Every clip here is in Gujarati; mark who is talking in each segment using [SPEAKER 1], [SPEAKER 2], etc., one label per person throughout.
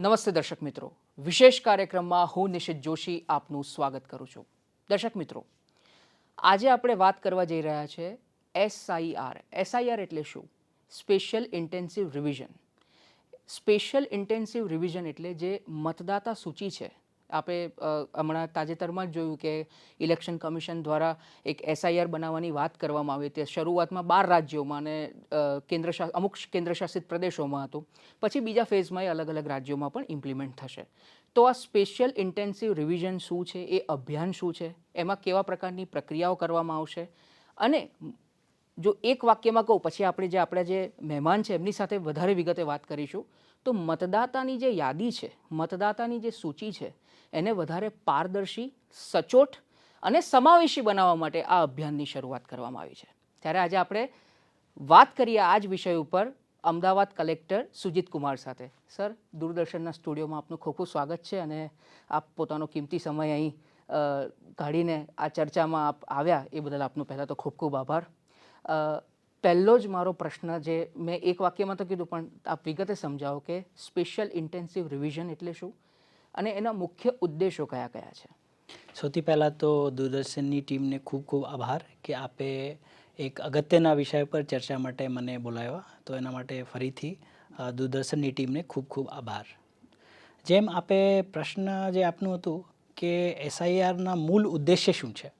[SPEAKER 1] નમસ્તે દર્શક મિત્રો. વિશેષ કાર્યક્રમમાં હું નિશિત જોશી આપનું સ્વાગત કરું છું. દર્શક મિત્રો, આજે આપણે વાત કરવા જઈ રહ્યા છે એસઆઈઆર એસઆઈઆર એટલે શું? Special intensive revision special intensive revision એટલે જે મતદાતા સૂચિ છે આપણે હમણાં તાજેતરમાં જ જોયું કે ઇલેક્શન કમિશન દ્વારા એક એસઆઈઆર બનાવવાની વાત કરવામાં આવી હતી. શરૂઆતમાં બાર રાજ્યોમાં અને કેન્દ્ર અમુક કેન્દ્રશાસિત પ્રદેશોમાં હતું. પછી બીજા ફેઝમાં એ અલગ અલગ રાજ્યોમાં પણ ઇમ્પ્લિમેન્ટ થશે. તો આ સ્પેશિયલ ઇન્ટેન્સિવ રિવિઝન શું છે? એ અભિયાન શું છે? એમાં કેવા પ્રકારની પ્રક્રિયાઓ કરવામાં આવશે? અને જો એક વાક્યમાં કહું, પછી આપણે જે, આપણા જે મહેમાન છે, એમની સાથે વધારે વિગતે વાત કરીશું. તો મતદાતાની જે યાદી છે, મતદાતાની જે સૂચિ છે, એને વધારે પારદર્શી, સચોટ અને સમાવેશી બનાવવા માટે આ અભિયાનની શરૂઆત કરવામાં આવી છે. ત્યારે આજે આપણે વાત કરીએ આ જ વિષય ઉપર અમદાવાદ કલેક્ટર સુજીત કુમાર સાથે. સર, દૂરદર્શનના સ્ટુડિયોમાં આપનું ખૂબ ખૂબ સ્વાગત છે અને આપ પોતાનો કિંમતી સમય અહીં કાઢીને આ ચર્ચામાં આપ આવ્યા એ બદલ આપનો પહેલાં તો ખૂબ ખૂબ આભાર. પહેલો જ મારો પ્રશ્ન જે મેં એક વાક્યમાં તો કીધું, પણ આપ વિગતે સમજાવો કે સ્પેશિયલ ઇન્ટેન્સિવ રિવિઝન એટલે શું? અને એના મુખ્ય ઉદ્દેશો કયા કયા છે?
[SPEAKER 2] સૌથી પહેલાં તો દૂરદર્શનની ટીમને ખૂબ ખૂબ આભાર કે આપે એક અગત્યના વિષય પર ચર્ચા માટે મને બોલાવ્યા. તો એના માટે ફરીથી દૂરદર્શનની ટીમને ખૂબ ખૂબ આભાર. જેમ આપે પ્રશ્ન જે આપનું હતું કે એસઆઈઆરના મૂળ ઉદ્દેશ્ય શું છે?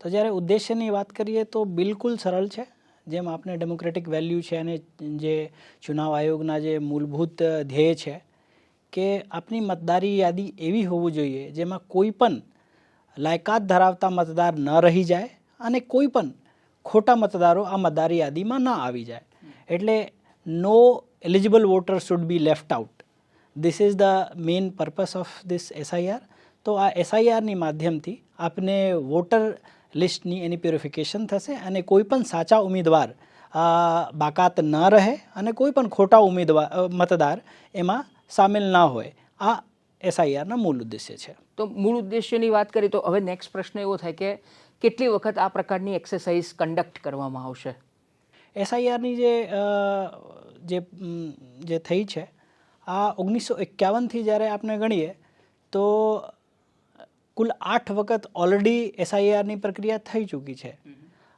[SPEAKER 2] તો જ્યારે ઉદ્દેશ્યની વાત કરીએ તો બિલકુલ સરળ છે. જેમ આપણે ડેમોક્રેટિક વેલ્યુ છે અને જે ચુનાવ આયોગના જે મૂળભૂત ધ્યેય છે કે આપની મતદારી યાદી એવી હોવી જોઈએ જેમાં કોઈ પણ લાયકાત ધરાવતા મતદાર ન રહી જાય અને કોઈ પણ ખોટા મતદારો આ મતદારી યાદીમાં ન આવી જાય. એટલે no eligible voter should be left out this is the main purpose of this SIR તો આ એસઆઈઆરની માધ્યમથી આપને વોટર લિસ્ટની એની પ્યોરિફિકેશન થશે અને કોઈ પણ સાચા ઉમેદવાર બાકાત ન રહે અને કોઈ પણ ખોટા ઉમેદવાર મતદાર એમાં સામેલ ના હોય. આ એસઆઈઆરના મૂળ ઉદ્દેશ્ય છે.
[SPEAKER 1] તો મૂળ ઉદ્દેશ્યની વાત કરીએ તો હવે નેક્સ્ટ પ્રશ્ન એવો થાય કે કેટલી વખત આ પ્રકારની એક્સરસાઇઝ કન્ડક્ટ કરવામાં આવશે?
[SPEAKER 2] એસઆઈઆરની જે જે જે થઈ છે આ ઓગણીસો એકાવનથી જ્યારે આપણે ગણીએ તો કુલ આઠ વખત ઓલરેડી એસઆઈઆરની પ્રક્રિયા થઈ ચૂકી છે.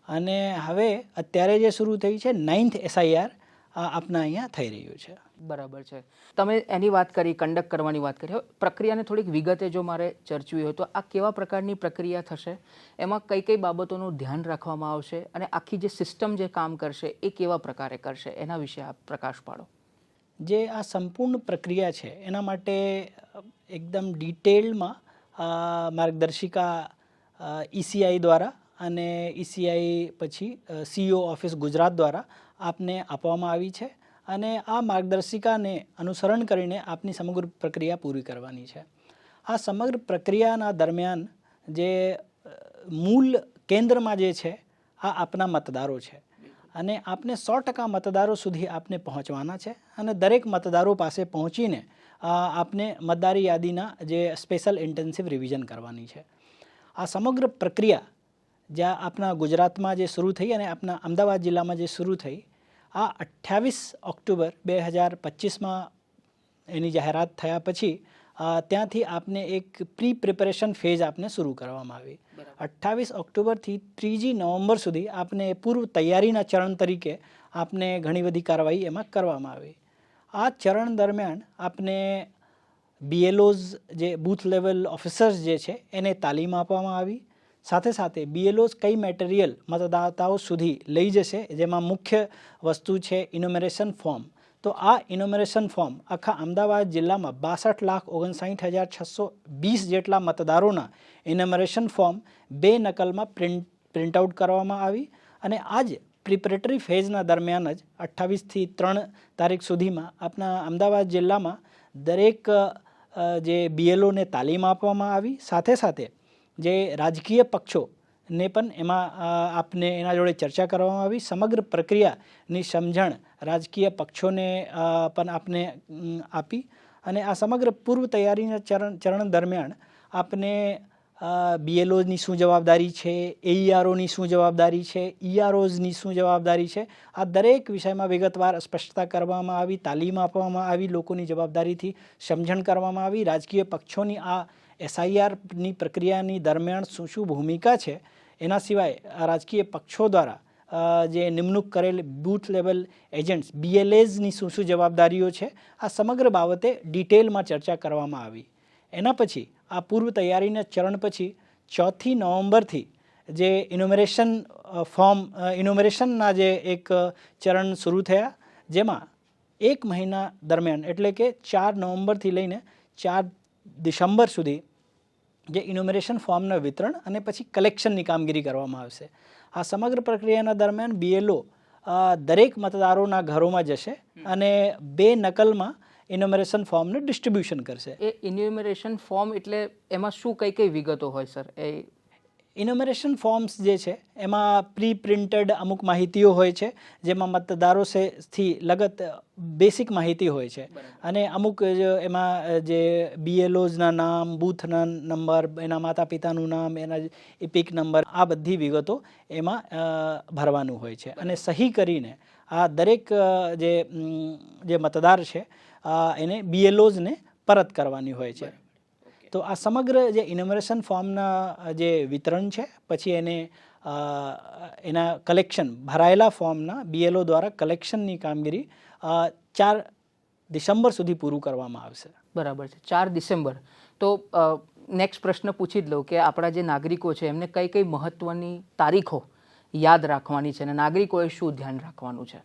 [SPEAKER 2] અને હવે અત્યારે જે શરૂ થઈ છે નાઇન્થ એસઆઈઆર આપના અહીંયા થઈ રહ્યું છે.
[SPEAKER 1] બરાબર છે. તમે એની વાત કરી કંડક્ટ કરવાની વાત કરી. પ્રક્રિયાને થોડીક વિગતે જો મારે ચર્ચવી હોય તો આ કેવા પ્રકારની પ્રક્રિયા થશે? એમાં કઈ કઈ બાબતોનું ધ્યાન રાખવામાં આવશે? અને આખી જે સિસ્ટમ જે કામ કરશે એ કેવા પ્રકારે કરશે? એના વિશે આપ પ્રકાશ પાડો.
[SPEAKER 2] જે આ સંપૂર્ણ પ્રક્રિયા છે એના માટે એકદમ ડિટેલમાં માર્ગદર્શિકા ઈસીઆઈ દ્વારા અને ઈસીઆઈ પછી સીઓ ઓફિસ ગુજરાત દ્વારા આપને આપવામાં આવી છે અને આ માર્ગદર્શિકાને અનુસરણ કરીને આપની સમગ્ર પ્રક્રિયા પૂરી કરવાની છે. આ સમગ્ર પ્રક્રિયાના દરમિયાન જે મૂળ કેન્દ્રમાં જે છે, આ આપના મતદારો છે. અને આપને સો ટકા મતદારો સુધી આપને પહોંચવાના છે અને દરેક મતદારો પાસે પહોંચીને આપને મતદારી યાદીના જે સ્પેશિયલ ઇન્ટેન્સિવ રિવિઝન કરવાની છે. આ સમગ્ર પ્રક્રિયા જ્યાં આપણા ગુજરાતમાં જે શરૂ થઈ અને આપણા અમદાવાદ જિલ્લામાં જે શરૂ થઈ આ અઠ્ઠાવીસ ઓક્ટોબર બે હજાર પચીસમાં એની જાહેરાત થયા પછી ત્યાંથી આપને એક પ્રી પ્રિપેરેશન ફેઝ આપને શરૂ કરવામાં આવી. અઠ્ઠાવીસ ઓક્ટોબરથી ત્રીજી નવેમ્બર સુધી આપને પૂર્વ તૈયારીના ચરણ તરીકે આપને ઘણી બધી કાર્યવાહી એમાં કરવામાં આવી. આ ચરણ દરમિયાન આપને બીએલઓઝ જે બૂથ લેવલ ઓફિસર્સ જે છે, એને તાલીમ આપવામાં આવી. સાથે સાથે બીએલઓઝ કઈ મેટેરિયલ મતદાતાઓ સુધી લઈ જશે, જેમાં મુખ્ય વસ્તુ છે ઇનોમરેશન ફોર્મ તો આ ઇનોમરેશન ફોર્મ આખા અમદાવાદ જિલ્લામાં બાસઠ લાખ ઓગણસાઠ હજાર છસો વીસ જેટલા મતદારોના ઇનોમરેશન ફોર્મ બે નકલમાં પ્રિન્ટ પ્રિન્ટ આઉટ કરવામાં આવી. અને આજ પ્રિપરેટરી ફેઝના દરમિયાન જ અઠ્ઠાવીસથી ત્રણ તારીખ સુધીમાં આપણા અમદાવાદ જિલ્લામાં દરેક જે બીએલઓને તાલીમ આપવામાં આવી. સાથે સાથે જે રાજકીય પક્ષો ને પણ એમાં આપને એના જોડે ચર્ચા કરવામાં આવી. સમગ્ર પ્રક્રિયાની સમજણ રાજકીય પક્ષોને પણ આપને આપી. અને આ સમગ્ર પૂર્વ તૈયારીના ચરણ ચરણ દરમિયાન આપને બીએલઓની શું જવાબદારી છે? એઈઆરઓની શું જવાબદારી છે? ઈઆરઓઝની શું જવાબદારી છે? આ દરેક વિષયમાં વિગતવાર સ્પષ્ટતા કરવામાં આવી, તાલીમ આપવામાં આવી, લોકોની જવાબદારીથી સમજણ કરવામાં આવી. રાજકીય પક્ષોની આ એસઆઈઆરની પ્રક્રિયાની દરમિયાન શું શું ભૂમિકા છે? એના સિવાય રાજકીય પક્ષો દ્વારા જે નિમણૂક કરેલ બૂથ લેવલ એજન્ટ્સ બીએલએઝની શું શું જવાબદારીઓ છે? આ સમગ્ર બાબતે ડિટેલમાં ચર્ચા કરવામાં આવી. એના પછી આ પૂર્વ તૈયારીના ચરણ પછી ચોથી નવેમ્બરથી જે ઇનોમરેશન ફોર્મ ઇનોમરેશનના જે એક ચરણ શરૂ થયા જેમાં એક મહિના દરમિયાન એટલે કે ચાર નવેમ્બરથી લઈને ચાર ડિસેમ્બર સુધી જે ઇનોમરેશન ફોર્મના વિતરણ અને પછી કલેક્શનની કામગીરી કરવામાં આવશે. આ સમગ્ર પ્રક્રિયાના દરમિયાન બીએલઓ દરેક મતદારોના ઘરોમાં જશે અને બે નકલમાં ઇનોમરેશન ફોર્મને ડિસ્ટ્રીબ્યુશન કરશે.
[SPEAKER 1] એ ઇન્યુમરેશન ફોર્મ એટલે એમાં શું કઈ કઈ વિગતો હોય સર એ
[SPEAKER 2] ઇનોમરેશન ફોર્મ્સ જે છે એમાં પ્રી પ્રિન્ટેડ અમુક માહિતીઓ હોય છે જેમાં મતદારો સે થી લગત બેસિક માહિતી હોય છે. અને અમુક એમાં જે બીએલઓઝના નામ બૂથના નંબર એના માતા પિતાનું નામ એના ઇપિક નંબર આ બધી વિગતો એમાં ભરવાનું હોય છે. અને સહી કરીને આ દરેક જે જે મતદાર છે એને બીએલઓઝને પરત કરવાની હોય છે. તો આ સમગ્ર જે ઇનોમરેશન ફોર્મના જે વિતરણ છે પછી એને એના કલેક્શન ભરાયેલા ફોર્મના બીએલઓ દ્વારા કલેક્શનની કામગીરી ચાર ડિસેમ્બર સુધી પૂરું કરવામાં આવશે.
[SPEAKER 1] બરાબર છે. ચાર ડિસેમ્બર. તો નેક્સ્ટ પ્રશ્ન પૂછી જ લઉં કે આપણા જે નાગરિકો છે એમને કઈ કઈ મહત્વની તારીખો યાદ રાખવાની છે અને નાગરિકોએ શું ધ્યાન રાખવાનું છે?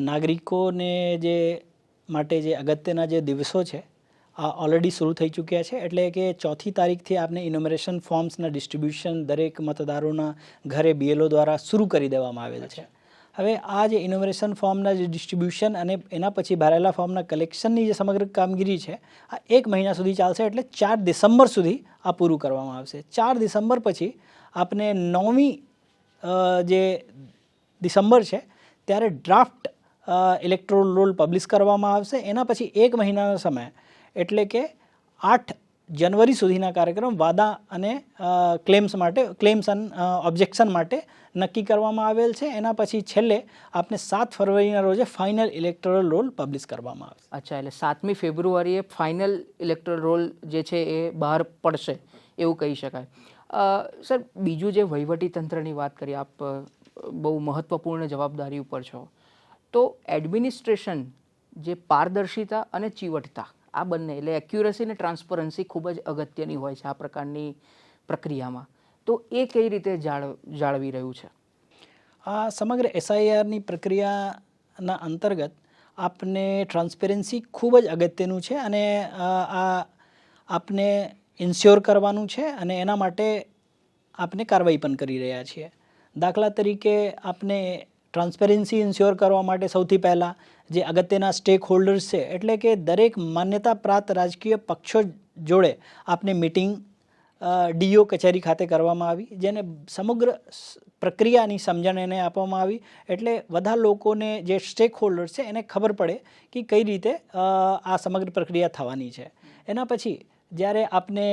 [SPEAKER 2] નાગરિકોને જે માટે જે અગત્યના જે દિવસો છે ઓલરેડી શરૂ થઈ ચૂક્યા છે. એટલે કે ચોથી તારીખથી આપને ઇનોમરેશન ફોર્મ્સના ડિસ્ટ્રીબ્યુશન દરેક મતદારોના ઘરે બીએલઓ દ્વારા શરૂ કરી દેવામાં આવેલ છે. હવે આ જે ઇનોમરેશન ફોર્મના જે ડિસ્ટ્રીબ્યુશન અને એના પછી ભરેલા ફોર્મના કલેક્શનની જે સમગ્ર કામગીરી છે, આ એક મહિના સુધી ચાલશે એટલે ચાર ડિસેમ્બર સુધી આ પૂરું કરવામાં આવશે. ચાર ડિસેમ્બર પછી આપને નવમી જે ડિસેમ્બર છે, ત્યારે ડ્રાફ્ટ ઇલેક્ટ્રોલ રોલ પબ્લિશ કરવામાં આવશે. એના પછી એક મહિનાનો સમય એટલે કે આઠ જનવરી સુધીના કાર્યક્રમ વાદા અને ક્લેમ્સ માટે ક્લેમ્સ અને ઓબ્જેક્શન માટે નક્કી કરવામાં આવેલ છે. એના પછી છેલ્લે આપને સાત ફરવરીના રોજે ફાઇનલ ઇલેક્ટોરલ રોલ પબ્લિશ કરવામાં આવશે.
[SPEAKER 1] અચ્છા, એટલે સાતમી ફેબ્રુઆરીએ ફાઇનલ ઇલેક્ટોરલ રોલ જે છે એ બહાર પડશે, એવું કહી શકાય. સર, બીજું જે વહીવટી તંત્રની વાત કરીએ આપ બહુ મહત્વપૂર્ણ જવાબદારી ઉપર છો. તો એડમિનિસ્ટ્રેશન જે પારદર્શિતા અને ચીવટતા આ બંને, એટલે એક્યુરસી અને ટ્રાન્સપરન્સી ખૂબ જ અગત્યની હોય છે આ પ્રકારની પ્રક્રિયામાં. તો એ કઈ રીતે જાળ, જાળવી રહ્યું છે?
[SPEAKER 2] આ સમગ્ર એસઆઈઆરની પ્રક્રિયાના અંતર્ગત આપને ટ્રાન્સપેરન્સી ખૂબ જ અગત્યનું છે અને આ આપને ઇન્સ્યોર કરવાનું છે અને એના માટે આપને કાર્યવાહી પણ કરી રહ્યા છીએ. દાખલા તરીકે આપને ટ્રાન્સપેરન્સી ઇન્શ્યોર કરવા માટે સૌથી પહેલાં જે અગત્યના સ્ટેક હોલ્ડર્સ છે, એટલે કે દરેક માન્યતા પ્રાપ્ત રાજકીય પક્ષો જોડે આપની મિટિંગ ડીઓ કચેરી ખાતે કરવામાં આવી, જેને સમગ્ર પ્રક્રિયાની સમજણ એને આપવામાં આવી, એટલે બધા લોકોને જે સ્ટેક હોલ્ડર્સ છે એને ખબર પડે કે કઈ રીતે આ સમગ્ર પ્રક્રિયા થવાની છે. એના પછી જ્યારે આપને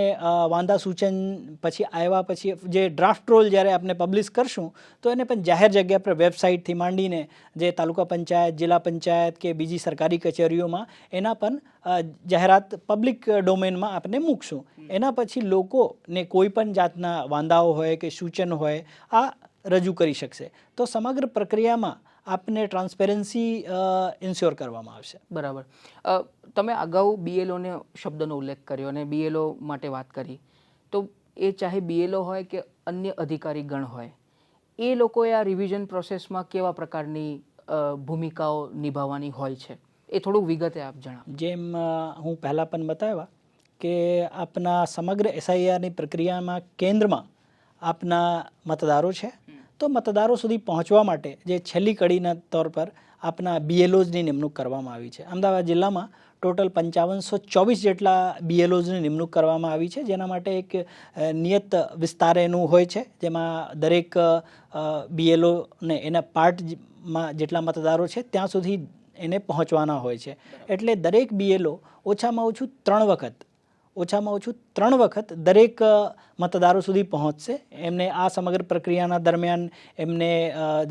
[SPEAKER 2] વાંધા સૂચન પછી આવ્યા પછી જે ડ્રાફ્ટ રોલ જ્યારે આપણે પબ્લિશ કરશું તો એને પણ જાહેર જગ્યા પર વેબસાઇટથી માંડીને જે તાલુકા પંચાયત જિલ્લા પંચાયત કે બીજી સરકારી કચેરીઓમાં એના પણ જાહેરાત પબ્લિક ડોમેનમાં આપણે મૂકશું. એના પછી લોકોને કોઈ પણ જાતના વાંધાઓ હોય કે સૂચન હોય આ રજૂ કરી શકશે. તો સમગ્ર પ્રક્રિયામાં આપને ટ્રાન્સપેરન્સી ઇન્શ્યોર કરવામાં આવશે.
[SPEAKER 1] બરાબર. તમે અગાઉ બીએલઓને શબ્દનો ઉલ્લેખ કર્યો અને બીએલઓ માટે વાત કરી. તો એ ચાહે બીએલઓ હોય કે અન્ય અધિકારી ગણ હોય એ લોકોએ આ રિવિઝન પ્રોસેસમાં કેવા પ્રકારની ભૂમિકાઓ નિભાવવાની હોય છે? એ થોડુંક વિગતે આપ જણાવો.
[SPEAKER 2] જેમ હું પહેલાં પણ બતાવ્યા કે આપના સમગ્ર એસઆઈઆરની પ્રક્રિયામાં કેન્દ્રમાં આપના મતદારો છે. તો મતદારો સુધી પહોંચવા માટે જે છેલ્લી કડીના તौर પર આપના બીએલઓઝની નિમણૂક કરવામાં આવી છે. અમદાવાદ જિલ્લામાં ટોટલ પંચાવનસો ચોવીસ જેટલા બીએલઓઝની નિમણૂક કરવામાં આવી છે જેના માટે એક નિયત વિસ્તાર એનું હોય છે જેમાં દરેક બીએલઓને એના પાર્ટમાં જેટલા મતદારો છે ત્યાં સુધી એને પહોંચવાના હોય છે. એટલે દરેક બીએલઓ ઓછામાં ઓછું ત્રણ વખત ઓછામાં ઓછું ત્રણ વખત દરેક મતદારો સુધી પહોંચશે. એમને આ સમગ્ર પ્રક્રિયાના દરમિયાન એમને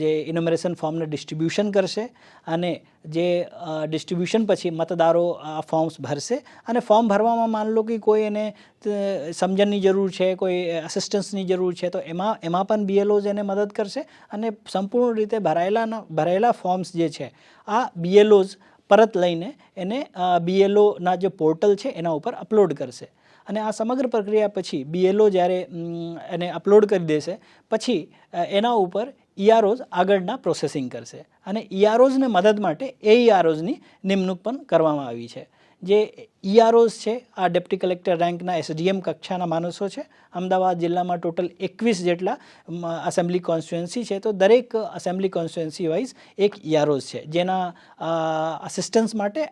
[SPEAKER 2] જે ઇનોમરેશન ફોર્મને ડિસ્ટ્રીબ્યુશન કરશે અને જે ડિસ્ટ્રીબ્યુશન પછી મતદારો આ ફોર્મ્સ ભરશે. અને ફોર્મ ભરવામાં માન લો કે કોઈ એને સમજણની જરૂર છે, કોઈ અસિસ્ટન્સની જરૂર છે, તો એમાં એમાં પણ બીએલઓઝ એને મદદ કરશે. અને સંપૂર્ણ રીતે ભરાયેલા ભરાયેલા ફોર્મ્સ જે છે, આ બીએલઓઝ પરત લઈને એને બીએલઓના જે પોર્ટલ છે એના ઉપર અપલોડ કરશે. અને આ સમગ્ર પ્રક્રિયા પછી બીએલઓ જ્યારે એને અપલોડ કરી દેશે, પછી એના ઉપર ઈઆરઓઝ આગળના પ્રોસેસિંગ કરશે. અને ઈઆરઓઝને મદદ માટે એઈઆરઓઝની નિમણૂક પણ કરવામાં આવી છે. જે ઈઆરઓઝ છે, આ ડેપ્ટી કલેક્ટર રેન્કના એસડીએમ કક્ષાના માણસો છે. અમદાવાદ જિલ્લામાં ટોટલ એકવીસ જેટલા અસેમ્બલી કોન્સ્ટિટ્યુન્સી છે. તો દરેક અસેમ્બલી કોન્સ્ટિટ્યુન્સી વાઇઝ એક ઈઆરઓઝ છે. જેના અસિસ્ટન્સ માટે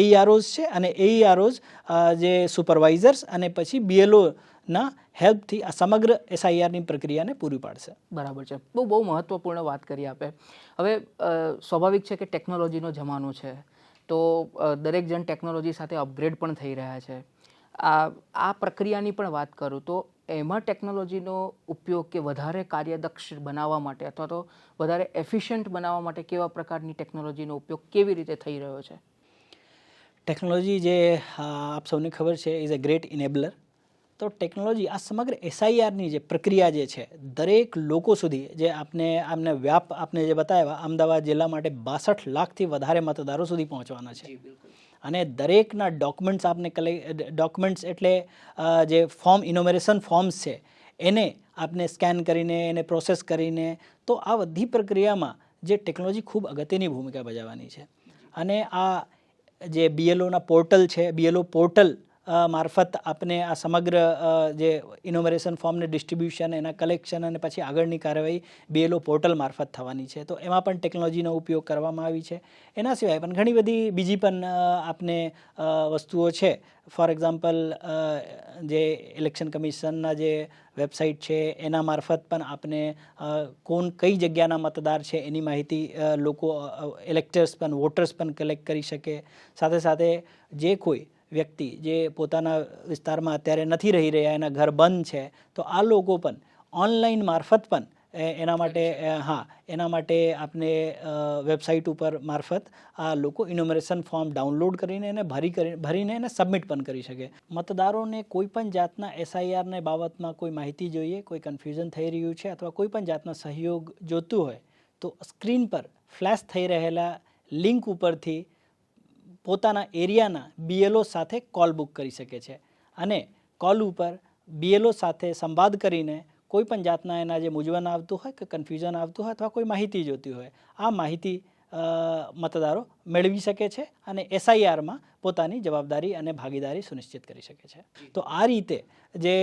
[SPEAKER 2] એઈઆરઓઝ છે અને એઈઆરઓઝ જે સુપરવાઇઝર્સ અને પછી બીએલઓના હેલ્પથી આ સમગ્ર એસઆઈઆરની પ્રક્રિયાને પૂરી પાડશે.
[SPEAKER 1] બરાબર છે. બહુ બહુ મહત્વપૂર્ણ વાત કરી આપે. હવે સ્વાભાવિક છે કે ટેકનોલોજીનો જમાનો છે. તો દરેક જણ ટેકનોલોજી સાથે અપગ્રેડ પણ થઈ રહ્યા છે. આ આ પ્રક્રિયાની પણ વાત કરું તો, એમાં ટેકનોલોજીનો ઉપયોગ કે વધારે કાર્યદક્ષ બનાવવા માટે અથવા તો વધારે એફિશિયન્ટ બનાવવા માટે કેવા પ્રકારની ટેકનોલોજીનો ઉપયોગ કેવી રીતે થઈ રહ્યો છે?
[SPEAKER 2] ટેકનોલોજી જે આપ સૌને ખબર છે ઇઝ અ ગ્રેટ ઇનેબલર તો ટેકનોલોજી આ સમગ્ર એસઆઈઆરની જે પ્રક્રિયા જે છે દરેક લોકો સુધી જે આપને આમને વ્યાપ આપને જે બતાવ્યા અમદાવાદ જિલ્લા માટે બાસઠ લાખથી વધારે મતદારો સુધી પહોંચવાના છે. અને દરેકના ડોક્યુમેન્ટ્સ આપને કલે ડોક્યુમેન્ટ્સ એટલે જે ફોર્મ ઇનોમેરેશન ફોર્મ્સ છે એને આપને સ્કેન કરીને એને પ્રોસેસ કરીને તો આ બધી પ્રક્રિયામાં જે ટેકનોલોજી ખૂબ અગત્યની ભૂમિકા ભજવવાની છે. અને આ જે બીએલઓના પોર્ટલ છે બીએલઓ પોર્ટલ મારફત આપને આ સમગ્ર જે ઇનોમરેશન ફોર્મને ડિસ્ટ્રીબ્યુશન એના કલેક્શન અને પછી આગળની કાર્યવાહી બીએલઓ પોર્ટલ મારફત થવાની છે. તો એમાં પણ ટેકનોલોજીનો ઉપયોગ કરવામાં આવી છે. એના સિવાય પણ ઘણી બધી બીજી પણ આપને વસ્તુઓ છે. ફોર એક્ઝામ્પલ જે ઇલેક્શન કમિશનના જે વેબસાઇટ છે, એના મારફત પણ આપને કોણ કઈ જગ્યાના મતદાર છે એની માહિતી લોકો ઇલેક્ટર્સ પણ વોટર્સ પણ કલેક્ટ કરી શકે. સાથે સાથે જે કોઈ વ્યક્તિ જે પોતાના વિસ્તારમાં અત્યારે નથી રહી રહ્યા એના ઘર બંધ છે તો આ લોકો પણ ઓનલાઈન મારફત પણ એ- એના માટે હા એના માટે આપને વેબસાઇટ ઉપર મારફત આ લોકો ઇનોમરેશન ફોર્મ ડાઉનલોડ કરીને એને ભરી કરી ભરીને એને સબમિટ પણ કરી શકે. મતદારોને કોઈ પણ જાતના એસઆઈઆરને બાબતમાં કોઈ માહિતી જોઈએ કોઈ કન્ફ્યુઝન થઈ રહ્યું છે અથવા કોઈ પણ જાતનો સહયોગ જોતું હોય તો સ્ક્રીન પર ફ્લેશ થઈ રહેલા લિંક ઉપરથી પોતાના એરિયાના બીએલઓ સાથે કોલ બુક કરી શકે છે. અને કોલ ઉપર બીએલઓ સાથે સંવાદ કરીને કોઈ પણ જાતના એના જે મૂંઝવણ આવતું હોય કે કન્ફ્યુઝન આવતું હોય અથવા કોઈ માહિતી જોતી હોય, આ માહિતી મતદારો મેળવી શકે છે અને એસઆઈઆરમાં પોતાની જવાબદારી અને ભાગીદારી સુનિશ્ચિત કરી શકે છે. તો આ રીતે જે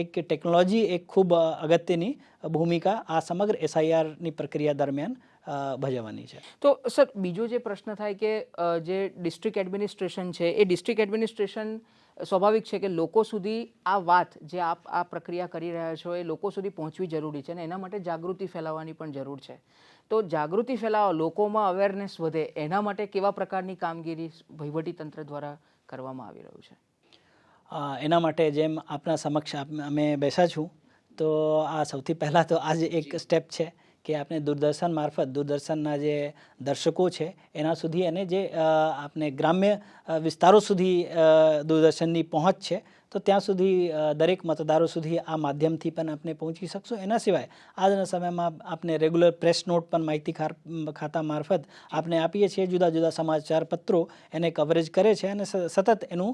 [SPEAKER 2] એક ટેકનોલોજી એક ખૂબ અગત્યની ભૂમિકા આ સમગ્ર એસઆઈઆરની પ્રક્રિયા દરમિયાન ભજવવાની છે.
[SPEAKER 1] તો સર બીજો જે પ્રશ્ન થાય કે જે ડિસ્ટ્રિક્ટ એડમિનિસ્ટ્રેશન છે એ ડિસ્ટ્રિક્ટ એડમિનિસ્ટ્રેશન સ્વાભાવિક છે કે લોકો સુધી આ વાત જે આપ આ પ્રક્રિયા કરી રહ્યા છો એ લોકો સુધી પહોંચવી જરૂરી છે અને એના માટે જાગૃતિ ફેલાવવાની પણ જરૂર છે. તો જાગૃતિ ફેલાવવા લોકોમાં અવેરનેસ વધે એના માટે કેવા પ્રકારની કામગીરી વહીવટી તંત્ર દ્વારા કરવામાં આવી રહ્યું છે?
[SPEAKER 2] એના માટે જેમ આપના સમક્ષ આપ- અમે બેસા છું તો આ સૌથી પહેલાં તો આ જ એક સ્ટેપ છે. કે આપણે દૂરદર્શન મારફત દૂરદર્શનના જે દર્શકો છે, એના સુધી અને જે આપણે ગ્રામ્ય વિસ્તારો સુધી દૂરદર્શનની પહોંચ છે, તો ત્યાં સુધી દરેક મતદારો સુધી આ માધ્યમથી પણ આપણે પહોંચી શકશું. એના સિવાય આજના સમયમાં આપણે રેગ્યુલર પ્રેસ નોટ પણ માહિતી ખાતા મારફત આપણે આપીએ છીએ. જુદા જુદા સમાચાર પત્રો એને કવરેજ કરે છે અને સતત એનું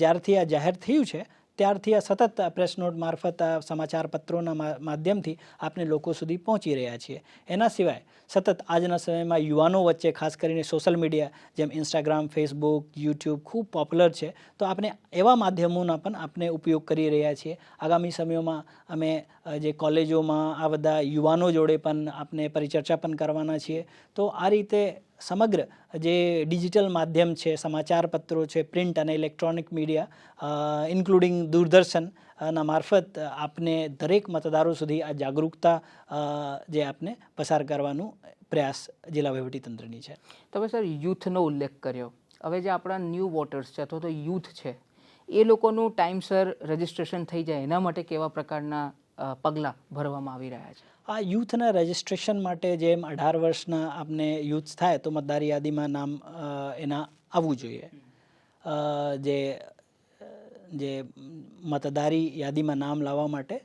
[SPEAKER 2] જ્યારથી આ જાહેર થયું છે ત્યારથી આ સતત પ્રેસ નોટ મારફત આ સમાચાર પત્રોના માધ્યમથી આપણે લોકો સુધી પહોંચી રહ્યા છીએ. એના સિવાય સતત આજના સમયમાં યુવાનો વચ્ચે ખાસ કરીને સોશિયલ મીડિયા જેમ ઇન્સ્ટાગ્રામ ફેસબુક યુટ્યુબ ખૂબ પોપ્યુલર છે. તો આપણે એવા માધ્યમોના પણ આપણે ઉપયોગ કરી રહ્યા છીએ. આગામી સમયોમાં અમે જે કોલેજોમાં આ બધા યુવાનો જોડે પણ આપણે પરિચર્ચા પણ કરવાના છીએ. તો આ રીતે સમગ્ર જે ડિજિટલ માધ્યમ છે સમાચાર પત્રો છે, પ્રિન્ટ અને ઇલેક્ટ્રોનિક મીડિયા ઇન્ક્લુડિંગ દૂરદર્શન ના મારફત આપને દરેક મતદારો સુધી આ જાગૃતતા જે આપને પસાર કરવાનું પ્રયાસ જિલ્લા વહીવટીતંત્રની છે.
[SPEAKER 1] તમે સર યુથનો ઉલ્લેખ કર્યો. હવે જે આપણા ન્યૂ વોટર્સ છે અથવા તો યુથ છે, એ લોકોનું ટાઈમસર રજિસ્ટ્રેશન થઈ જાય. એના માટે કેવા પ્રકારના પગલાં ભરવામાં આવી રહ્યા છે.
[SPEAKER 2] આ યુથના રજિસ્ટ્રેશન માટે જેમ અઢાર વર્ષના આપને યુથ થાય તો મતદાર યાદીમાં નામ એના આવવું જોઈએ. જે જે મતદારી યાદીમાં નામ લાવવા માટે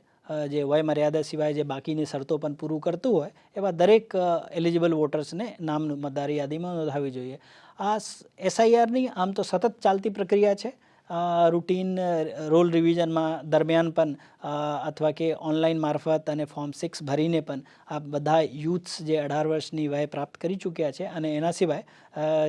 [SPEAKER 2] જે વય મર્યાદા સિવાય જે બાકીની શરતો પણ પૂરું કરતું હોય, એવા દરેક એલિજિબલ વોટર્સને નામ મતદારી યાદીમાં નોંધાવી જોઈએ. આ એસઆઈઆરની આમ તો સતત ચાલતી પ્રક્રિયા છે. રૂટીન રોલ રિવિઝનમાં દરમિયાન પણ અથવા કે ઓનલાઈન મારફત અને ફોર્મ સિક્સ ભરીને પણ આ બધા યુથ્સ જે અઢાર વર્ષની વય પ્રાપ્ત કરી ચૂક્યા છે અને એના સિવાય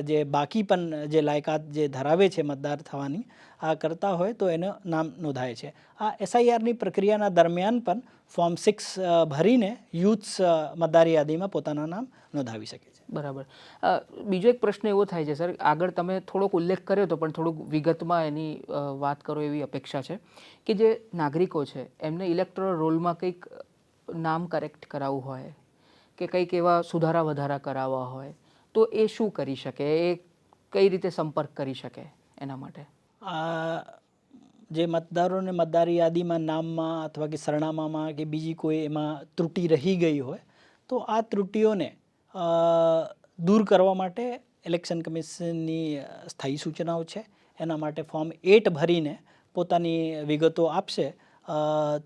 [SPEAKER 2] જે બાકી પણ જે લાયકાત જે ધરાવે છે મતદાર થવાની, આ કરતા હોય તો એનું નામ નોંધાય છે. આ એસઆઈઆરની પ્રક્રિયાના દરમિયાન પણ ફોર્મ સિક્સ ભરીને યુથ્સ મતદાર યાદીમાં પોતાના નામ નોંધાવી શકે
[SPEAKER 1] બરાબર. બીજો એક પ્રશ્ન એવો થાય છે, સર, આગળ તમે થોડોક ઉલ્લેખ કર્યો તો, પણ થોડુંક વિગતમાં એની વાત કરો એવી અપેક્ષા છે કે જે નાગરિકો છે, એમને ઇલેક્ટ્રોલ રોલમાં કંઈક નામ કરેક્ટ કરાવવું હોય કે કંઈક એવા સુધારા વધારા કરાવવા હોય, તો એ શું કરી શકે? એ કઈ રીતે સંપર્ક કરી શકે એના માટે?
[SPEAKER 2] આ, જે મતદારોને મતદારી યાદીમાં નામમાં અથવા કે સરનામામાં કે બીજી કોઈ એમાં ત્રુટિ રહી ગઈ હોય, તો આ ત્રુટિઓને દૂર કરવા માટે ઇલેક્શન કમિશનની સ્થાયી સૂચનાઓ છે. એના માટે ફોર્મ એટ ભરીને પોતાની વિગતો આપશે.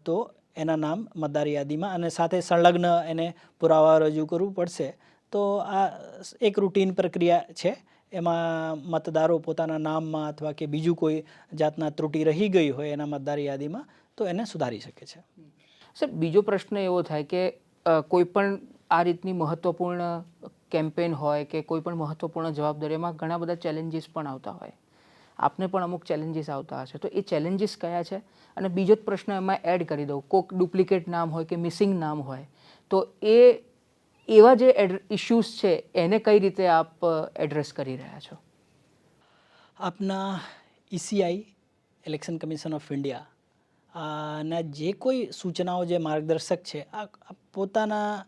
[SPEAKER 2] તો એના નામ મતદાર યાદીમાં અને સાથે સંલગ્ન એને પુરાવા રજૂ કરવું પડશે. તો આ એક રૂટીન પ્રક્રિયા છે. એમાં મતદારો પોતાના નામમાં અથવા કે બીજું કોઈ જાતના ત્રુટિ રહી ગઈ હોય એના મતદાર યાદીમાં તો એને સુધારી શકે છે.
[SPEAKER 1] સર, બીજો પ્રશ્ન એવો થાય કે કોઈ પણ આ રીતની મહત્ત્વપૂર્ણ કેમ્પેન હોય કે કોઈ પણ મહત્વપૂર્ણ જવાબદારીમાં ઘણા બધા ચેલેન્જીસ પણ આવતા હોય. આપને પણ અમુક ચેલેન્જીસ આવતા હશે. તો એ ચેલેન્જીસ કયા છે? અને બીજો જ પ્રશ્ન એમાં એડ કરી દઉં. કોક ડુપ્લિકેટ નામ હોય કે મિસિંગ નામ હોય. તો એ, એવા જે ઇશ્યુઝ છે, એને કઈ રીતે આપ એડ્રેસ કરી રહ્યા છો?
[SPEAKER 2] આપના ECI election commission of India ના જે કોઈ સૂચનાઓ જે માર્ગદર્શક છે આ પોતાના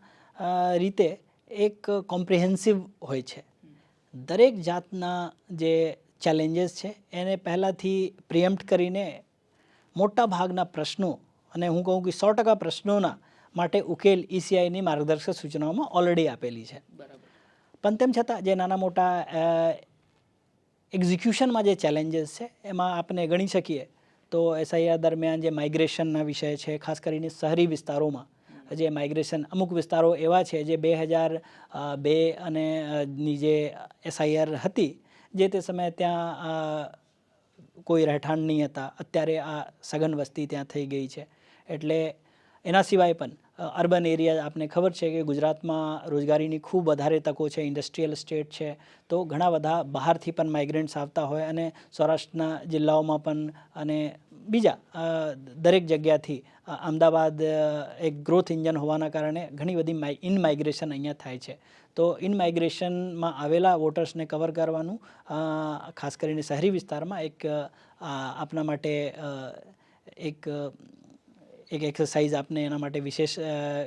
[SPEAKER 2] રીતે એક કોમ્પ્રિહેન્સિવ હોય છે. દરેક જાતના જે ચેલેન્જીસ છે એને પહેલાંથી પ્રિએમ્પ્ટ કરીને મોટા ભાગના પ્રશ્નો અને હું કહું કે સો ટકા પ્રશ્નોના માટે ઉકેલ ઈસીઆઈની માર્ગદર્શક સૂચનાઓમાં ઓલરેડી આપેલી છે. પણ તેમ છતાં જે નાના મોટા એક્ઝિક્યુશનમાં જે ચેલેન્જીસ છે એમાં આપણે ગણી શકીએ તો એસઆઈઆર દરમિયાન જે માઇગ્રેશનના વિષય છે ખાસ કરીને શહેરી વિસ્તારોમાં જે માઇગ્રેશન અમુક વિસ્તારો એવા છે જે બે હજાર બે અને ની જે એસઆઈઆર હતી, જે તે સમયે ત્યાં કોઈ રહેઠાણ નહીં હતા. અત્યારે આ સઘન વસ્તી ત્યાં થઈ ગઈ છે. એટલે એના સિવાય પણ અર્બન એરિયા આપને ખબર છે કે ગુજરાતમાં રોજગારીની ખૂબ વધારે તકો છે ઇન્ડસ્ટ્રીયલ સ્ટેટ છે. તો ઘણા બધા બહારથી પણ માઇગ્રન્ટ્સ આવતા હોય અને સૌરાષ્ટ્રના જિલ્લાઓમાં પણ અને બીજા દરેક જગ્યાથી અમદાવાદ એક ગ્રોથ ઇન્જન હોવાના કારણે ઘણી બધી ઇન માઇગ્રેશન અહીંયા થાય છે. તો ઇન માઇગ્રેશનમાં આવેલા વોટર્સને કવર કરવાનું ખાસ કરીને શહેરી વિસ્તારમાં એક આપના માટે એક એક એક્સરસાઇઝ આપને એના માટે વિશેષ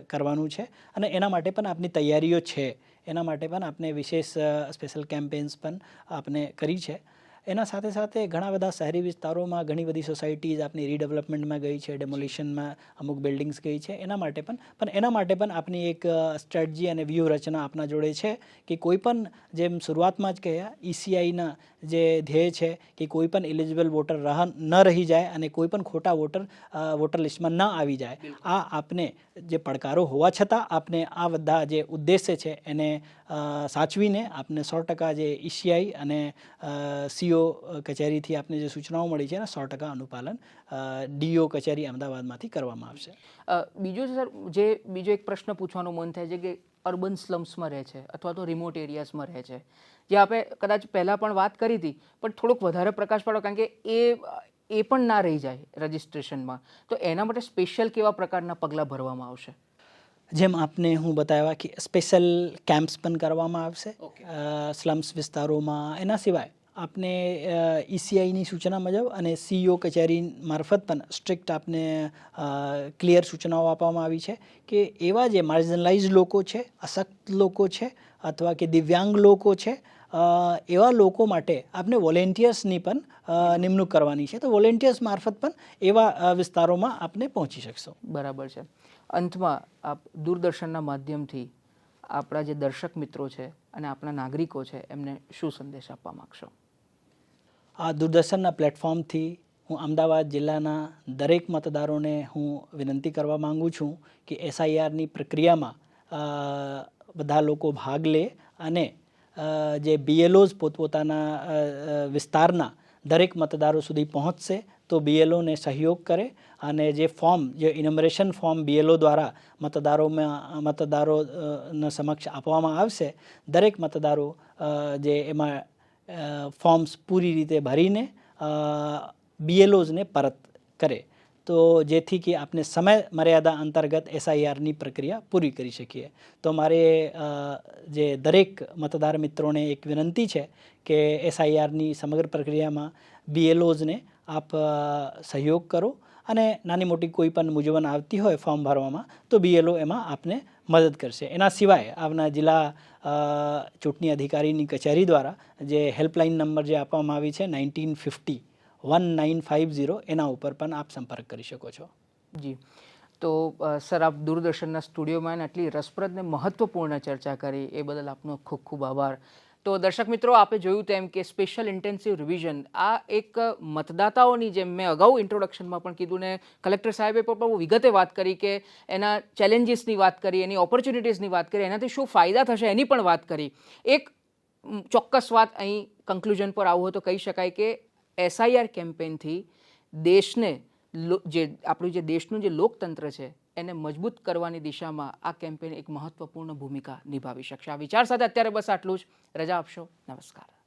[SPEAKER 2] કરવાનું છે. અને એના માટે પણ આપની તૈયારીઓ છે. એના માટે પણ આપને વિશેષ સ્પેશિયલ કેમ્પેન્સ પણ આપને કરી છે. એના સાથે સાથે ઘણા બધા શહેરી વિસ્તારોમાં ઘણી બધી સોસાયટીઝ આપની રીડેવલપમેન્ટમાં ગઈ છે ડેમોલિશનમાં અમુક બિલ્ડિંગ્સ ગઈ છે એના માટે પણ પણ એના માટે પણ આપની એક સ્ટ્રેટજી અને વ્યૂહરચના આપના જોડે છે કે કોઈ પણ જેમ શરૂઆતમાં જ કહ્યા ઈસીઆઈના જે ધ્યેય છે કે કોઈ પણ એલિજિબલ વોટર રહ ન રહી જાય અને કોઈ પણ ખોટા વોટર વોટર લિસ્ટમાં ન આવી જાય. આ આપને જે પડકારો હોવા છતાં આપને આ બધા જે ઉદ્દેશ્ય છે એને સાચવીને આપને સો ટકા જે ઈસીઆઈ અને સીઓ કચેરીથી આપને જે સૂચનાઓ મળી છે એના સો ટકા અનુપાલન ડીઓ કચેરી અમદાવાદમાંથી કરવામાં આવશે.
[SPEAKER 1] બીજો સર, જે બીજો એક પ્રશ્ન પૂછવાનું મન થાય છે કે અર્બન સ્લમ્સમાં રહે છે અથવા તો રિમોટ એરિયાઝમાં રહે છે. જે આપણે કદાચ પહેલાં પણ વાત કરી હતી, પણ થોડોક વધારે પ્રકાશ પાડો કારણ કે એ એ પણ ના રહી જાય રજિસ્ટ્રેશનમાં. તો એના માટે સ્પેશિયલ કેવા પ્રકારના પગલાં ભરવામાં આવશે?
[SPEAKER 2] જેમ આપને હું બતાવ્યા કે સ્પેશિયલ કેમ્પ્સ પણ કરવામાં આવશે. સ્લમ્સ વિસ્તારોમાં. એના સિવાય આપને ઈસીઆઈની સૂચના મુજબ અને સીઈઓ કચેરી મારફત પણ સ્ટ્રિક્ટ આપને ક્લિયર સૂચનાઓ આપવામાં આવી છે કે એવા જે માર્જિનલાઇઝ લોકો છે અશક્ત લોકો છે અથવા કે દિવ્યાંગ લોકો છે એવા લોકો માટે આપને વોલેન્ટિયર્સની પણ નિમણૂક કરવાની છે. તો વોલેન્ટિયર્સ મારફત પણ એવા વિસ્તારોમાં આપને પહોંચી શકશો.
[SPEAKER 1] બરાબર છે. અંતમાં આપ દૂરદર્શનના માધ્યમથી આપણા જે દર્શક મિત્રો છે અને આપણા નાગરિકો છે, એમને શું સંદેશ આપવા માગશો?
[SPEAKER 2] આ દૂરદર્શનના પ્લેટફોર્મથી હું અમદાવાદ જિલ્લાના દરેક મતદારોને હું વિનંતી કરવા માગું છું કે એસઆઈઆરની પ્રક્રિયામાં બધા લોકો ભાગ લે અને જે બીએલઓઝ પોતપોતાના વિસ્તારના દરેક મતદારો સુધી પહોંચશે તો બીએલઓને સહયોગ કરે અને જે ફોર્મ, જે ઇનમરેશન ફોર્મ બીએલઓ દ્વારા મતદારોમાં, મતદારોના સમક્ષ આપવામાં આવશે, દરેક મતદારો જે એમાં ફોર્મ્સ પૂરી રીતે ભરીને બીએલઓઝને પરત કરે. તો જેથી કે આપણે સમય મર્યાદા અંતર્ગત એસઆઈઆરની પ્રક્રિયા પૂરી કરી શકીએ. તો મારે જે દરેક મતદાર મિત્રોને એક વિનંતી છે કે એસઆઈઆરની સમગ્ર પ્રક્રિયામાં બીએલઓઝને આપ સહયોગ કરો અને નાની મોટી કોઈ પણ મૂંઝવણ આવતી હોય ફોર્મ ભરવામાં, તો બીએલઓ એમાં આપને મદદ કરશે. એના સિવાય આપના જિલ્લા ચૂંટણી અધિકારીની કચેરી દ્વારા જે હેલ્પલાઇન નંબર જે આપવામાં આવી છે nineteen fifty, one nine five zero, એના ઉપર પણ આપ સંપર્ક કરી શકો છો.
[SPEAKER 1] જી. તો સર, આપ દૂરદર્શનના સ્ટુડિયોમાં આટલી રસપ્રદ ને મહત્વપૂર્ણ ચર્ચા કરી, એ બદલ આપનો ખૂબ ખૂબ આભાર. તો દર્શક મિત્રો, આપે જોયું તેમ કે સ્પેશિયલ ઇન્ટેન્સિવ રિવિઝન આ એક મતદાતાઓની જેમ મેં અગાઉ ઇન્ટ્રોડક્શનમાં પણ કીધું ને, કલેક્ટર સાહેબે પણ વિગતે વાત કરી કે એના ચેલેન્જીસની વાત કરી, એની ઓપોર્ચ્યુનિટીઝની વાત કરી, એનાથી શું ફાયદા થશે એની પણ વાત કરી. એક ચોક્કસ વાત અહીં કન્ક્લુઝન પર આવું હોય તો કહી શકાય કે એસઆઈઆર કેમ્પેનથી દેશને જે, આપણું જે દેશનું જે લોકતંત્ર છે એને મજબૂત કરવાની દિશામાં આ કેમ્પેન એક મહત્વપૂર્ણ ભૂમિકા નિભાવી શકશે. આ વિચાર સાથે અત્યારે બસ આટલું જ. રજા આપશો. નમસ્કાર.